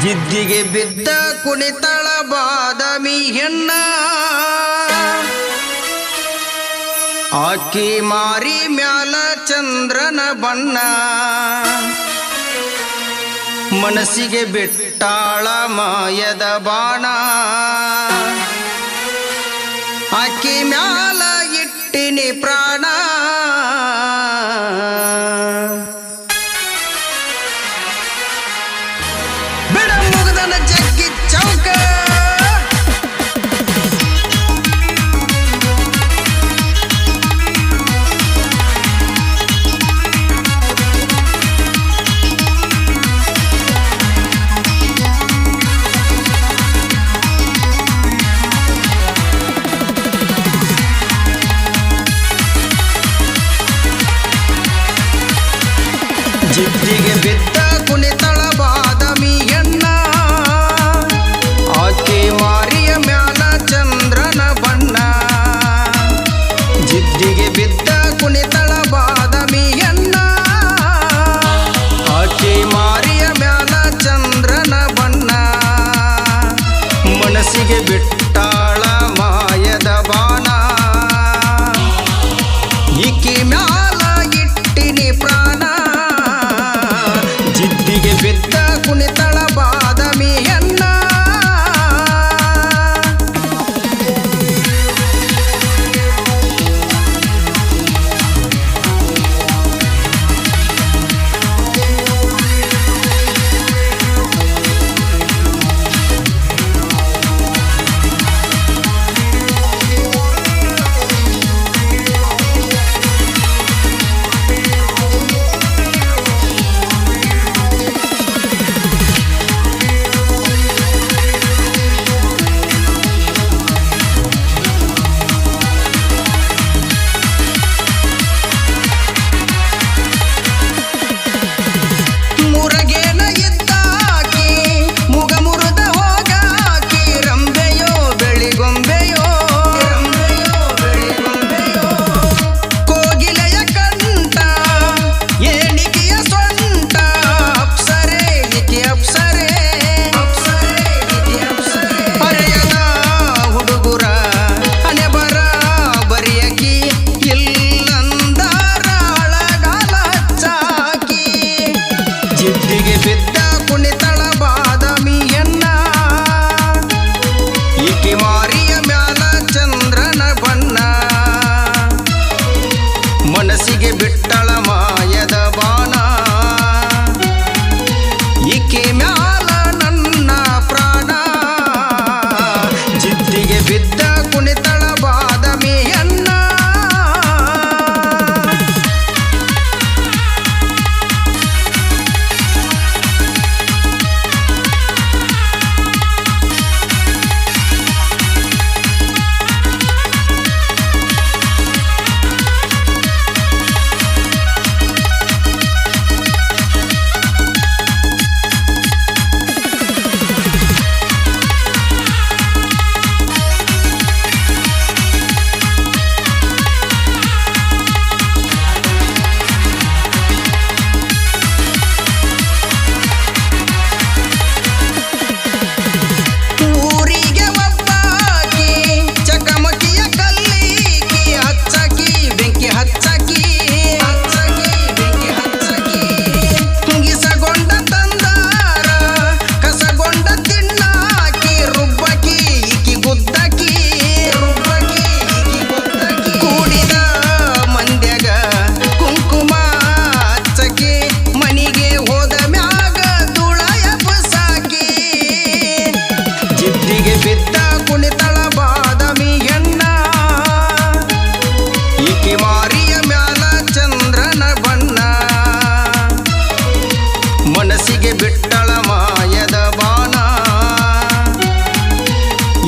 ಜಿದ್ದಿಗೆ ಬಿದ್ದ ಕುಣಿತಳ ಬಾದಾಮಿ ಹೆಣ್ಣ. ಆಕಿ ಮಾರಿ ಮ್ಯಾಲ ಚಂದ್ರನ ಬಣ್ಣ. ಮನಸ್ಸಿಗೆ ಬಿಟ್ಟಾಳ ಮಾಯದ ಬಾಣ. ಆಕಿ ಮ್ಯಾಲ ಇಟ್ಟಿನಿ ಪ್ರಾಣ. ಜಿದ್ದಿಗೆ ಬಿದ್ದ ಕುಣಿತಳ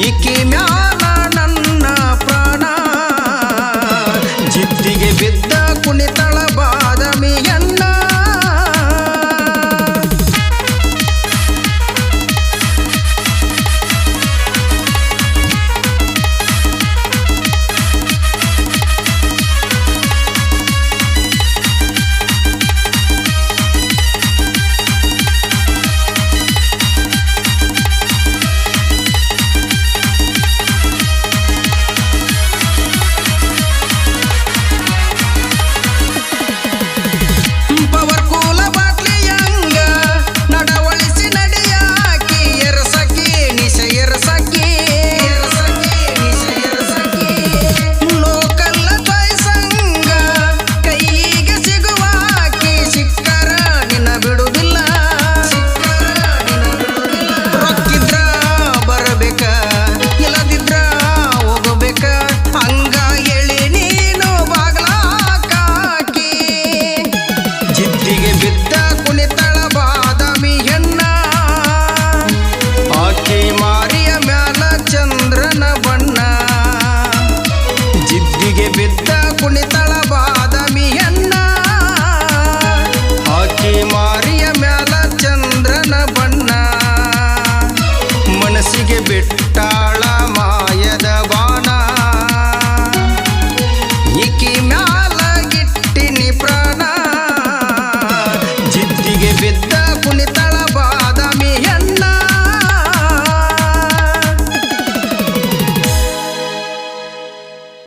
ಈಕಿ ಮ್ಯಾಲ ನನ್ನ ಪ್ರಾಣ. ಜಿದ್ದಿಗೆ ಬಿದ್ದ